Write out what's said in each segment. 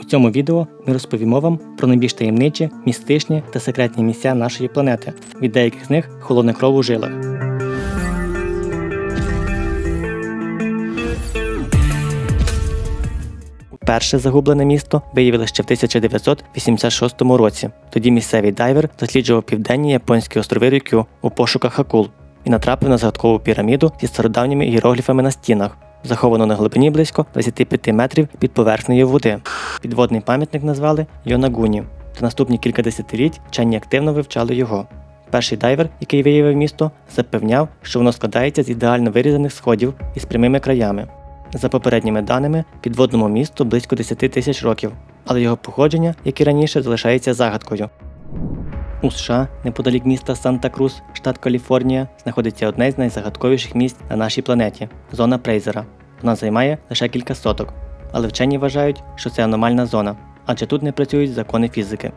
У цьому відео ми розповімо вам про найбільш таємничі, містичні та секретні місця нашої планети. Від деяких з них холодне кров у жилах. Перше загублене місто виявили ще в 1986 році. Тоді місцевий дайвер досліджував південні японські острови Рюкю у пошуках акул і натрапив на загадкову піраміду зі стародавніми іерогліфами на стінах, заховану на глибині близько 25 метрів під поверхнею води. Підводний пам'ятник назвали Йонагуні. Та наступні кілька десятиліть вчені активно вивчали його. Перший дайвер, який виявив місто, запевняв, що воно складається з ідеально вирізаних сходів із прямими краями. За попередніми даними, підводному місту близько 10 тисяч років, але його походження, як і раніше, залишається загадкою. У США, неподалік міста Санта-Крус, штат Каліфорнія, знаходиться одне з найзагадковіших місць на нашій планеті зона Прейзера. Вона займає лише кілька соток, але вчені вважають, що це аномальна зона, адже тут не працюють закони фізики.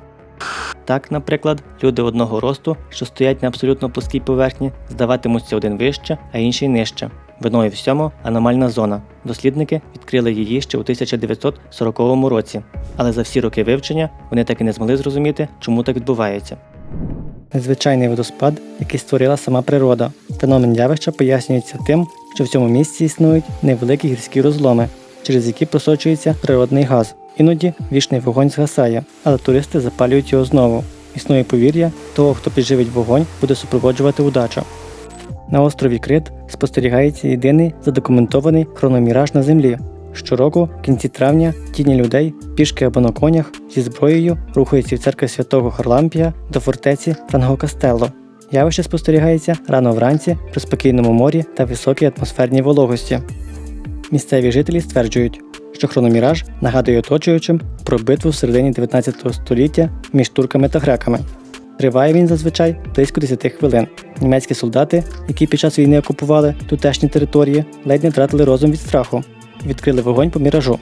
Так, наприклад, люди одного росту, що стоять на абсолютно плоскій поверхні, здаватимуться один вище, а інший нижче. Виною всьому аномальна зона. Дослідники відкрили її ще у 1940 році, але за всі роки вивчення вони так і не змогли зрозуміти, чому так відбувається. Незвичайний водоспад, який створила сама природа. Феномен явища пояснюється тим, що в цьому місці існують невеликі гірські розломи, через які просочується природний газ. Іноді вічний вогонь згасає, але туристи запалюють його знову. Існує повір'я, того, хто підживить вогонь, буде супроводжувати удача. На острові Крит спостерігається єдиний задокументований хрономіраж на землі. Щороку, в кінці травня, тіні людей, пішки або на конях зі зброєю рухаються в церкві святого Харлампія до фортеці Франгокастелло. Явище спостерігається рано вранці при спокійному морі та високій атмосферній вологості. Місцеві жителі стверджують, що хрономіраж нагадує оточуючим про битву в середині 19 століття між турками та греками. Триває він зазвичай близько 10 хвилин. Німецькі солдати, які під час війни окупували тутешні території, ледь не втратили розум від страху відкрили вогонь по міражу.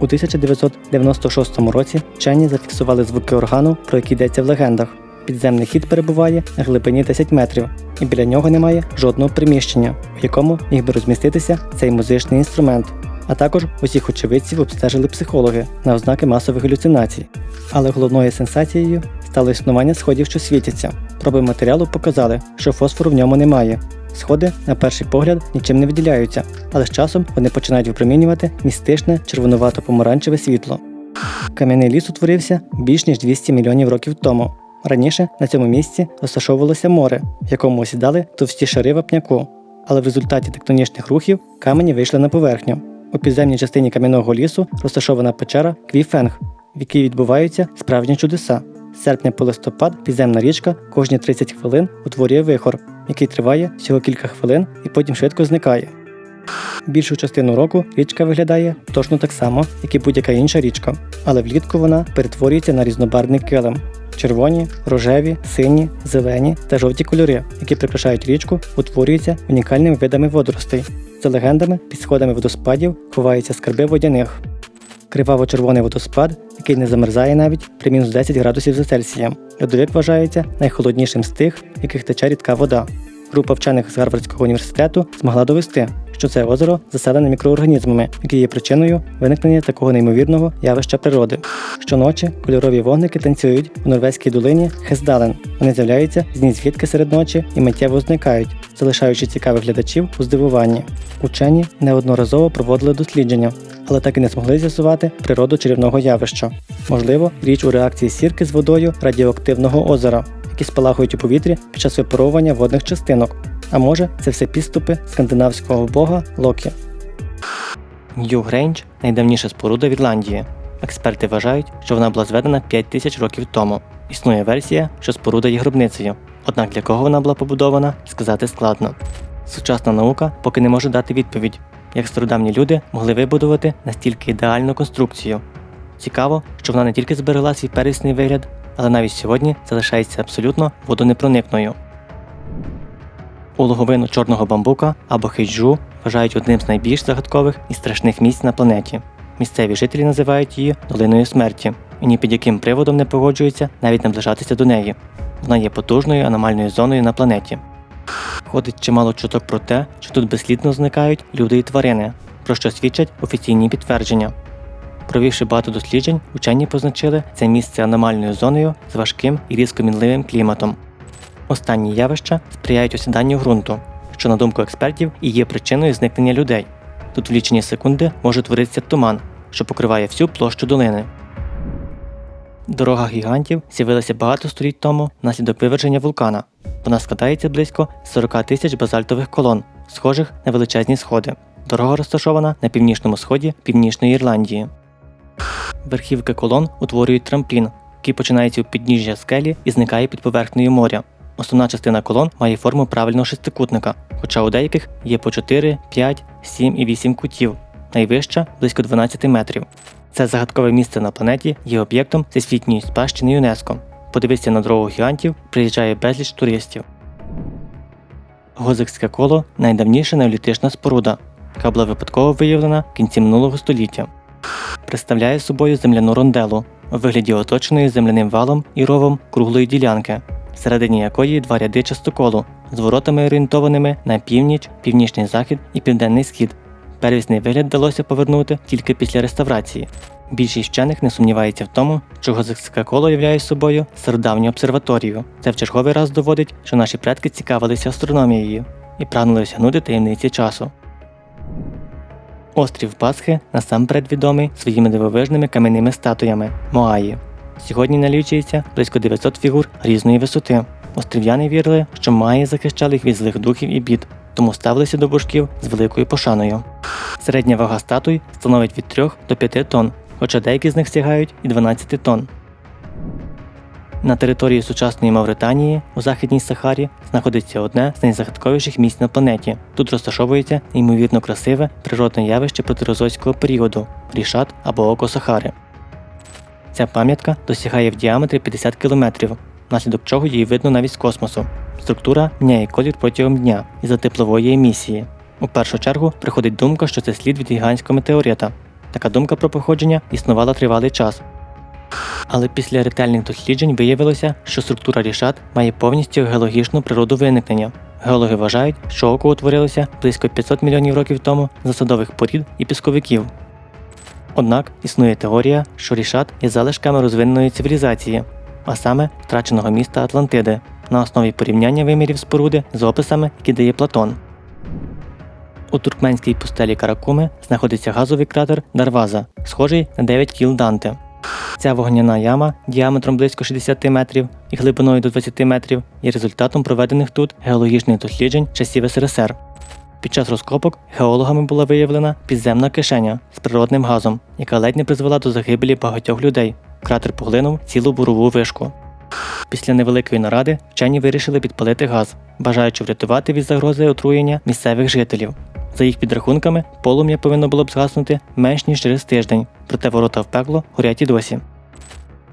У 1996 році вчені зафіксували звуки органу, про які йдеться в легендах. Підземний хід перебуває на глибині 10 метрів, і біля нього немає жодного приміщення, в якому міг би розміститися цей музичний інструмент. А також усіх очевидців обстежили психологи на ознаки масових галюцинацій. Але головною сенсацією стало існування сходів, що світяться. Проби матеріалу показали, що фосфору в ньому немає. Сходи, на перший погляд, нічим не виділяються, але з часом вони починають випромінювати містичне червонувато-помаранчеве світло. Кам'яний ліс утворився більш ніж 200 мільйонів років тому. Раніше на цьому місці розташовувалося море, в якому осідали товсті шари вапняку, але в результаті тектонічних рухів камені вийшли на поверхню. У підземній частині кам'яного лісу розташована печера Квіфенг, в якій відбуваються справжні чудеса. З серпня по листопад підземна річка кожні 30 хвилин утворює вихор, який триває всього кілька хвилин і потім швидко зникає. Більшу частину року річка виглядає точно так само, як і будь-яка інша річка, але влітку вона перетворюється на різнобарвний килим. Червоні, рожеві, сині, зелені та жовті кольори, які прикрашають річку, утворюються унікальними видами водоростей. За легендами, під сходами водоспадів ховаються скарби водяних. Криваво-червоний водоспад, який не замерзає навіть при мінус 10 градусів за Цельсієм. Льодовик вважається найхолоднішим з тих, в яких тече рідка вода. Група вчених з Гарвардського університету змогла довести, що це озеро заселене мікроорганізмами, які є причиною виникнення такого неймовірного явища природи. Щоночі кольорові вогники танцюють у норвезькій долині Хесдален. Вони з'являються з нізвідки серед ночі і миттєво зникають, залишаючи цікавих глядачів у здивуванні. Учені неодноразово проводили дослідження, але так і не змогли з'ясувати природу чарівного явища. Можливо, річ у реакції сірки з водою радіоактивного озера, які спалахують у повітрі під час випаровування водних частинок. А може, це все підступи скандинавського бога Локі. Нью Грейндж найдавніша споруда в Ірландії. Експерти вважають, що вона була зведена 5 тисяч років тому. Існує версія, що споруда є гробницею. Однак для кого вона була побудована, сказати складно. Сучасна наука поки не може дати відповідь, як стародавні люди могли вибудувати настільки ідеальну конструкцію. Цікаво, що вона не тільки зберегла свій первісний вигляд, але навіть сьогодні залишається абсолютно водонепроникною. Улоговину чорного бамбука або хейджу вважають одним з найбільш загадкових і страшних місць на планеті. Місцеві жителі називають її долиною смерті, і ні під яким приводом не погоджуються навіть наближатися до неї. Вона є потужною аномальною зоною на планеті. Ходить чимало чуток про те, що тут безслідно зникають люди і тварини, про що свідчать офіційні підтвердження. Провівши багато досліджень, учені позначили це місце аномальною зоною з важким і різко мінливим кліматом. Останні явища сприяють осіданню ґрунту, що, на думку експертів, і є причиною зникнення людей. Тут в лічені секунди може творитися туман, що покриває всю площу долини. Дорога гігантів з'явилася багато століть тому внаслідок виверження вулкана. Вона складається близько 40 тисяч базальтових колон, схожих на величезні сходи. Дорога розташована на північному сході Північної Ірландії. Верхівки колон утворюють трамплін, який починається у підніжжя скелі і зникає під поверхнею моря. Основна частина колон має форму правильного шестикутника, хоча у деяких є по 4, 5, 7 і 8 кутів, найвища близько 12 метрів. Це загадкове місце на планеті є об'єктом всесвітньої спадщини ЮНЕСКО. Подивитися на дорогу гігантів приїжджає безліч туристів. Гозикське коло найдавніша неолітична споруда, яка була випадково виявлена в кінці минулого століття. Представляє собою земляну ронделу у вигляді оточеної земляним валом і ровом круглої ділянки, всередині якої два ряди частоколу з воротами орієнтованими на північ, північний захід і південний схід. Первісний вигляд вдалося повернути тільки після реставрації. Більшість вчених не сумнівається в тому, що Гозикське коло являє собою стародавню обсерваторію. Це в черговий раз доводить, що наші предки цікавилися астрономією і прагнули осягнути таємниці часу. Острів Пасхи насамперед відомий своїми дивовижними кам'яними статуями Моаї. Сьогодні налічується близько 900 фігур різної висоти. Острів'яни вірили, що Маї захищали їх від злих духів і бід, тому ставилися до божків з великою пошаною. Середня вага статуй становить від 3 до 5 тонн, хоча деякі з них сягають і 12 тонн. На території сучасної Мавританії у Західній Сахарі знаходиться одне з найзагадковіших місць на планеті. Тут розташовується неймовірно красиве природне явище протерозойського періоду рішат або око Сахари. Ця пам'ятка досягає в діаметрі 50 км, внаслідок чого її видно навіть з космосу. Структура міняє колір протягом дня із-за теплової емісії. У першу чергу приходить думка, що це слід від гігантського метеорита. Така думка про походження існувала тривалий час. Але після ретельних досліджень виявилося, що структура рішат має повністю геологічну природу виникнення. Геологи вважають, що око утворилося близько 500 мільйонів років тому засадових порід і пісковиків. Однак існує теорія, що рішат є залишками розвиненої цивілізації, а саме втраченого міста Атлантиди, на основі порівняння вимірів споруди з описами, які дає Платон. У туркменській пустелі Каракуми знаходиться газовий кратер Дарваза, схожий на 9 кіл Данте. Ця вогняна яма діаметром близько 60 метрів і глибиною до 20 метрів є результатом проведених тут геологічних досліджень часів СРСР. Під час розкопок геологами була виявлена підземна кишеня з природним газом, яка ледь не призвела до загибелі багатьох людей. Кратер поглинув цілу бурову вишку. Після невеликої наради вчені вирішили підпалити газ, бажаючи врятувати від загрози отруєння місцевих жителів. За їх підрахунками, полум'я повинно було б згаснути менш ніж через тиждень, проте ворота в пекло горять і досі.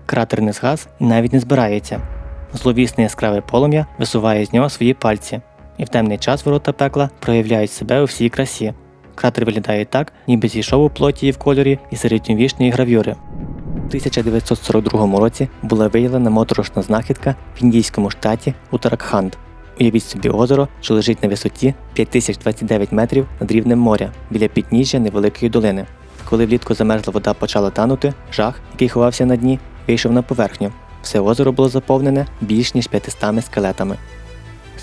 Кратер не згас і навіть не збирається. Зловісне яскраве полум'я висуває з нього свої пальці, і в темний час ворота пекла проявляють себе у всій красі. Кратер виглядає так, ніби зійшов у плоті і в кольорі із середньовічної гравюри. У 1942 році була виявлена моторошна знахідка в індійському штаті Утаракханд. Уявіть собі озеро, що лежить на висоті 5029 метрів над рівнем моря біля підніжжя невеликої долини. Коли влітку замерзла вода почала танути, жах, який ховався на дні, вийшов на поверхню. Все озеро було заповнене більш ніж 500 скелетами.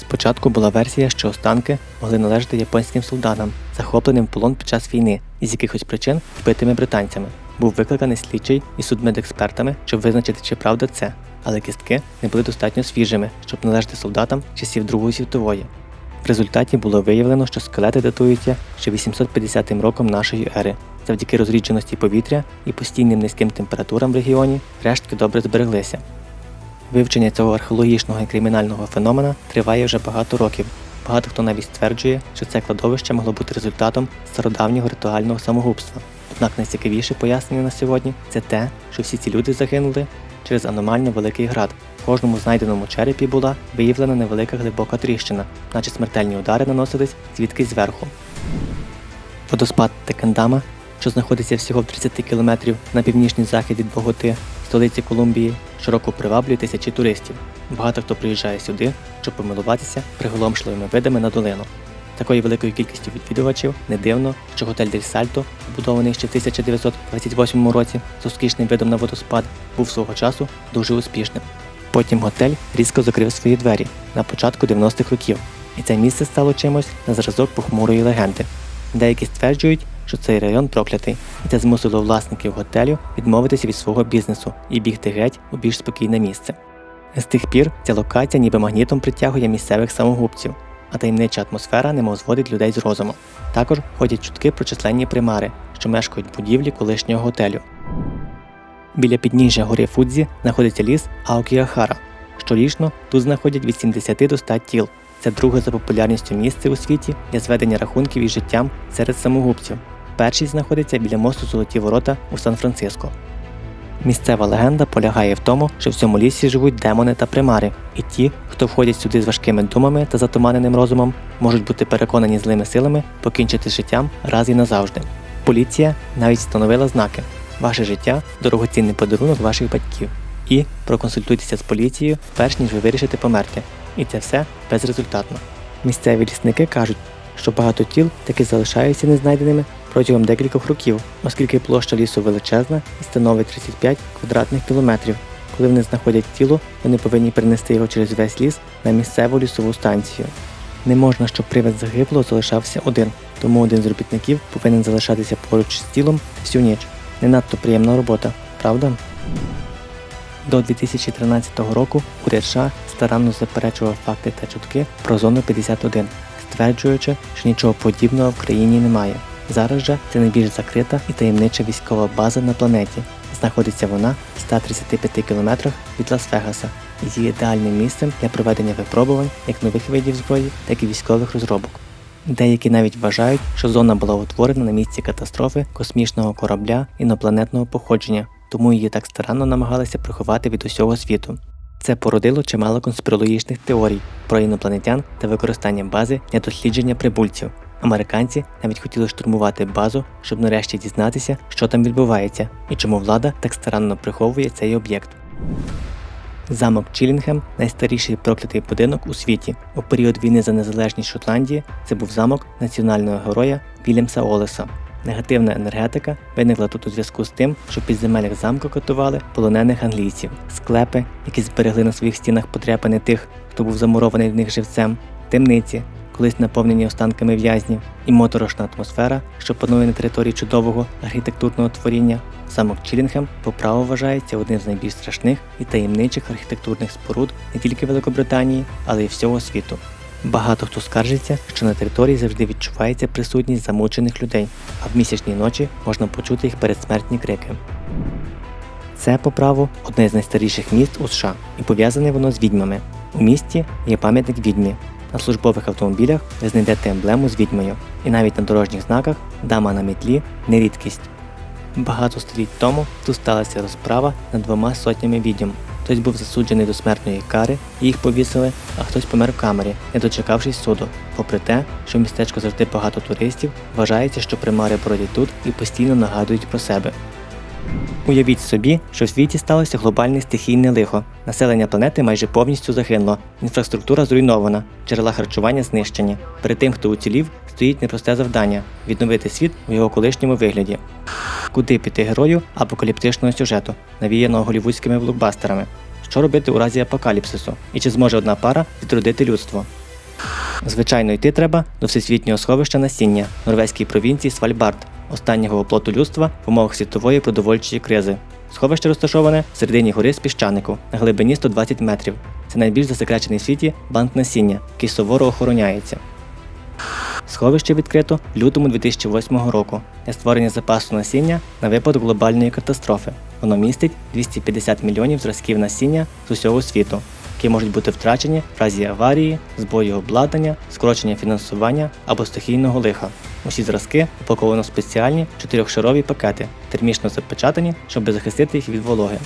Спочатку була версія, що останки могли належати японським солдатам, захопленим в полон під час війни і з якихось причин вбитими британцями. Був викликаний слідчий і судмедекспертами, щоб визначити, чи правда це, але кістки не були достатньо свіжими, щоб належати солдатам часів Другої світової. В результаті було виявлено, що скелети датуються ще 850 роком нашої ери. Завдяки розрідженості повітря і постійним низьким температурам в регіоні рештки добре збереглися. Вивчення цього археологічного і кримінального феномена триває вже багато років. Багато хто навіть стверджує, що це кладовище могло бути результатом стародавнього ритуального самогубства. Однак найцікавіше пояснення на сьогодні це те, що всі ці люди загинули через аномально великий град. В кожному знайденому черепі була виявлена невелика глибока тріщина, наче смертельні удари наносились звідкись зверху. Водоспад Текендама, що знаходиться всього в 30 кілометрів на північний захід від Боготи, столиці Колумбії, щороку приваблює тисячі туристів. Багато хто приїжджає сюди, щоб помилуватися приголомшливими видами на долину. такою великою кількістю відвідувачів не дивно, що готель Дель Сальто, побудований ще в 1928 році з розкішним видом на водоспад, був свого часу дуже успішним. Потім готель різко закрив свої двері на початку 90-х років, і це місце стало чимось на зразок похмурої легенди. Деякі стверджують, що цей район проклятий, і це змусило власників готелю відмовитися від свого бізнесу і бігти геть у більш спокійне місце. З тих пір ця локація ніби магнітом притягує місцевих самогубців, а таємнича атмосфера немов зводить людей з розуму. Також ходять чутки про численні примари, що мешкають в будівлі колишнього готелю. Біля підніжжя гори Фудзі знаходиться ліс Аокіахара. Щорічно тут знаходять від 70 до 100 тіл. Це друге за популярністю місце у світі для зведення рахунків із життям серед самогубців. Перший знаходиться біля мосту Золоті Ворота у Сан-Франциско. Місцева легенда полягає в тому, що в цьому лісі живуть демони та примари, і ті, хто входять сюди з важкими думами та затуманеним розумом, можуть бути переконані злими силами покінчити життям раз і назавжди. Поліція навіть встановила знаки Ваше життя дорогоцінний подарунок ваших батьків. І проконсультуйтеся з поліцією, перш ніж ви вирішите померти. І це все безрезультатно. Місцеві лісники кажуть, що багато тіл таки залишаються незнайденими протягом декількох років, оскільки площа лісу величезна і становить 35 квадратних кілометрів. Коли вони знаходять тіло, вони повинні перенести його через весь ліс на місцеву лісову станцію. Не можна, щоб привид загиблого залишався один, тому один з робітників повинен залишатися поруч з тілом всю ніч. Не надто приємна робота, правда? До 2013 року уряд США старанно заперечував факти та чутки про зону 51, стверджуючи, що нічого подібного в країні немає. Зараз же це найбільш закрита і таємнича військова база на планеті. Знаходиться вона в 135 кілометрах від Лас-Вегаса і є ідеальним місцем для проведення випробувань як нових видів зброї, так і військових розробок. Деякі навіть вважають, що зона була утворена на місці катастрофи космічного корабля інопланетного походження, тому її так старанно намагалися приховати від усього світу. Це породило чимало конспірологічних теорій про інопланетян та використання бази для дослідження прибульців. Американці навіть хотіли штурмувати базу, щоб нарешті дізнатися, що там відбувається і чому влада так старанно приховує цей об'єкт. Замок Чілінгем найстаріший проклятий будинок у світі. У період війни за незалежність Шотландії це був замок національного героя Вільямса Олеса. Негативна енергетика виникла тут у зв'язку з тим, що в підземеллях замку катували полонених англійців, склепи, які зберегли на своїх стінах потряпини тих, хто був замурований в них живцем, темниці, колись наповнені останками в'язнів, і моторошна атмосфера, що панує на території чудового архітектурного творіння. Замок Чілінгем по праву вважається одним з найбільш страшних і таємничих архітектурних споруд не тільки Великобританії, але й всього світу. Багато хто скаржиться, що на території завжди відчувається присутність замучених людей, а в місячні ночі можна почути їх передсмертні крики. Це по праву одне з найстаріших міст у США, і пов'язане воно з відьмами. У місті є пам'ятник відьмі. На службових автомобілях ви знайдете емблему з відьмою, і навіть на дорожніх знаках дама на метлі не рідкість. Багато століть тому тут сталася розправа над двома сотнями відьом. Хтось був засуджений до смертної кари, їх повісили, а хтось помер в камері, не дочекавшись суду. Попри те, що в містечку завжди багато туристів, вважається, що примари бродять тут і постійно нагадують про себе. Уявіть собі, що в світі сталося глобальне стихійне лихо. Населення планети майже повністю загинуло, інфраструктура зруйнована, джерела харчування знищені. Перед тим, хто уцілів, стоїть непросте завдання відновити світ у його колишньому вигляді. Куди піти герою апокаліптичного сюжету, навіяного голівудськими блокбастерами? Що робити у разі апокаліпсису? І чи зможе одна пара відродити людство? Звичайно, йти треба до всесвітнього сховища насіння норвезькій провінції Свальбард, останнього оплоту людства в умовах світової продовольчої кризи. Сховище розташоване в середині гори з піщанику на глибині 120 метрів. Це найбільш засекречений в світі банк насіння, який суворо охороняється. Сховище відкрито в лютому 2008 року для створення запасу насіння на випадок глобальної катастрофи. Воно містить 250 мільйонів зразків насіння з усього світу, які можуть бути втрачені в разі аварії, збою обладнання, скорочення фінансування або стихійного лиха. Усі зразки упаковано в спеціальні чотирьохшарові пакети, термічно запечатані, щоб захистити їх від вологи.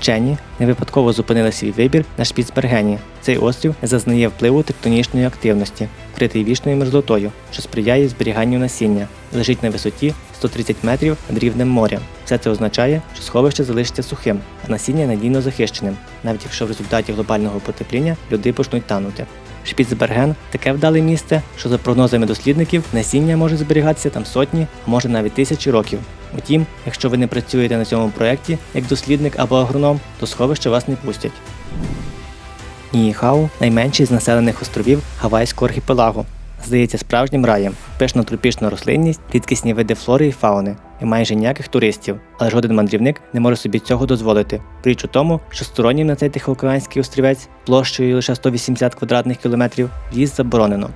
Вчені не випадково зупинили свій вибір на Шпіцбергені. Цей острів не зазнає впливу тектонічної активності, вкритий вічною мерзлотою, що сприяє зберіганню насіння, лежить на висоті 130 метрів над рівнем моря. Все це означає, що сховище залишиться сухим, а насіння надійно захищеним, навіть якщо в результаті глобального потепління люди почнуть танути. Шпіцберген таке вдале місце, що за прогнозами дослідників насіння може зберігатися там сотні, а може навіть тисячі років. Утім, якщо ви не працюєте на цьому проєкті як дослідник або агроном, то сховище вас не пустять. Ніїхау найменший з населених островів Гавайського архіпелагу. Здається справжнім раєм, пишна тропічна рослинність, рідкісні види флори і фауни, і майже ніяких туристів, але жоден мандрівник не може собі цього дозволити. Річ у тому, що стороннім на цей Тихоокеанський острівець площею лише 180 квадратних кілометрів в'їзд заборонено.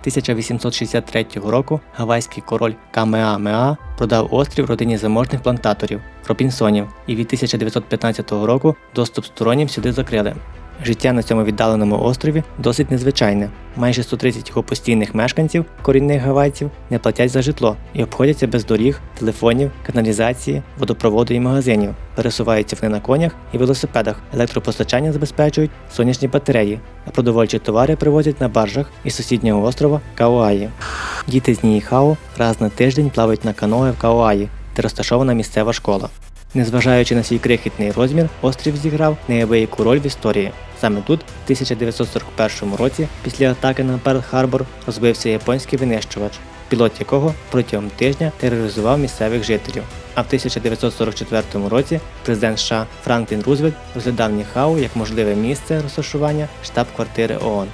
1863 року гавайський король Камеамеа продав острів родині заможних плантаторів Робінсонів, і від 1915 року доступ стороннім сюди закрили. Життя на цьому віддаленому острові досить незвичайне. Майже 130 його постійних мешканців, корінних гавайців, не платять за житло і обходяться без доріг, телефонів, каналізації, водопроводу і магазинів. Пересуваються вони на конях і велосипедах. Електропостачання забезпечують сонячні батареї, а продовольчі товари привозять на баржах із сусіднього острова Кауаї. Діти з Ніїхау раз на тиждень плавають на каное в Кауаї, де розташована місцева школа. Незважаючи на свій крихітний розмір, острів зіграв неабияку роль в історії. Саме тут, в 1941 році, після атаки на Перл-Харбор, розбився японський винищувач, пілот якого протягом тижня тероризував місцевих жителів. А в 1944 році президент США Франклін Рузвельт розглядав Ніхау як можливе місце розташування штаб-квартири ООН.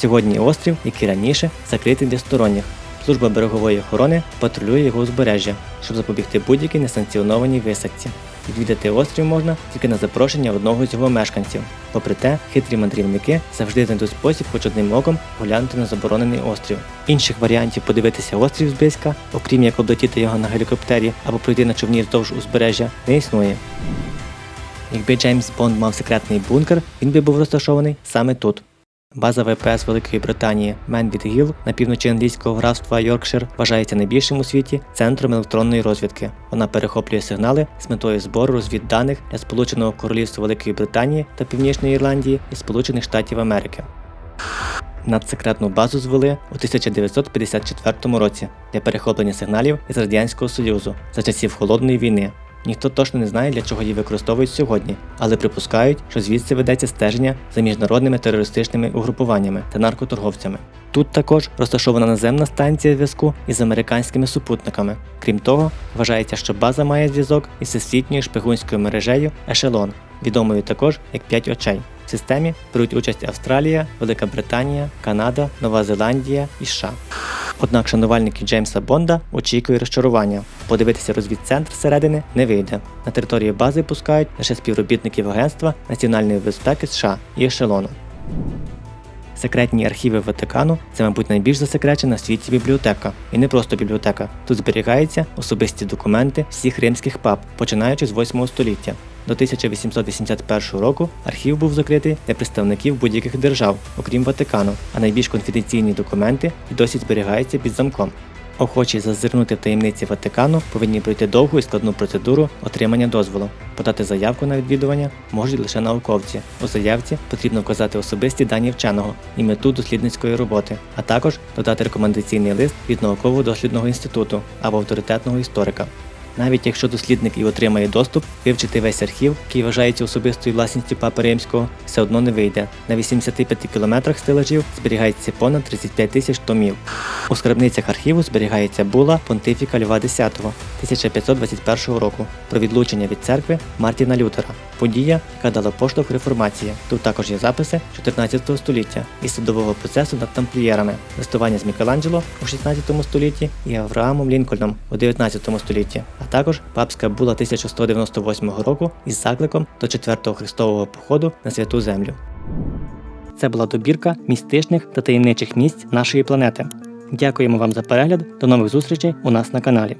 Сьогодні острів, як і раніше, закритий для сторонніх. Служба берегової охорони патрулює його узбережжя, щоб запобігти будь-якій несанкціонованій висадці. Відвідати острів можна тільки на запрошення одного з його мешканців. Попри те, хитрі мандрівники завжди знайдуть спосіб хоч одним оком поглянути на заборонений острів. Інших варіантів подивитися острів зблизька, окрім як облетіти його на гелікоптері або пройти на човні вздовж узбережжя, не існує. Якби Джеймс Бонд мав секретний бункер, він би був розташований саме тут. База ВПС Великої Британії Менвід Гіл на півночі англійського графства Йоркшир вважається найбільшим у світі центром електронної розвідки. Вона перехоплює сигнали з метою збору розвідданих для Сполученого Королівства Великої Британії та Північної Ірландії і Сполучених Штатів Америки. Надсекретну базу звели у 1954 році для перехоплення сигналів із Радянського Союзу за часів Холодної війни. Ніхто точно не знає, для чого її використовують сьогодні, але припускають, що звідси ведеться стеження за міжнародними терористичними угрупуваннями та наркоторговцями. Тут також розташована наземна станція зв'язку із американськими супутниками. Крім того, вважається, що база має зв'язок із всесвітньою шпигунською мережею Ешелон, відомою також як «П'ять очей. В системі беруть участь Австралія, Велика Британія, Канада, Нова Зеландія і США. Однак шанувальники Джеймса Бонда очікують розчарування. Подивитися розвідцентр зсередини не вийде. На території бази пускають лише співробітників Агентства національної безпеки США і ешелону. Секретні архіви Ватикану це, мабуть, найбільш засекречена в світі бібліотека. І не просто бібліотека. Тут зберігаються особисті документи всіх римських пап, починаючи з 8 століття. До 1881 року архів був закритий для представників будь-яких держав, окрім Ватикану, а найбільш конфіденційні документи і досі зберігаються під замком. Охочі зазирнути в таємниці Ватикану повинні пройти довгу і складну процедуру отримання дозволу. Подати заявку на відвідування можуть лише науковці. У заявці потрібно вказати особисті дані вченого і мету дослідницької роботи, а також додати рекомендаційний лист від науково-дослідного інституту або авторитетного історика. Навіть якщо дослідник і отримає доступ, вивчити весь архів, який вважається особистою власністю Папи Римського, все одно не вийде. На 85 кілометрах стелажів зберігається понад 35 тисяч томів. У скарбницях архіву зберігається була понтифіка Льва X 1521 року про відлучення від церкви Мартіна Лютера, подія, яка дала поштовх реформації. Тут також є записи 14 століття і судового процесу над тамплієрами, листування з Мікеланджело у 16 столітті і Авраамом Лінкольном у 19 столітті, також папська була 1198 року із закликом до 4-го хрестового походу на святу землю. Це була добірка містичних та таємничих місць нашої планети. Дякуємо вам за перегляд. До нових зустрічей у нас на каналі.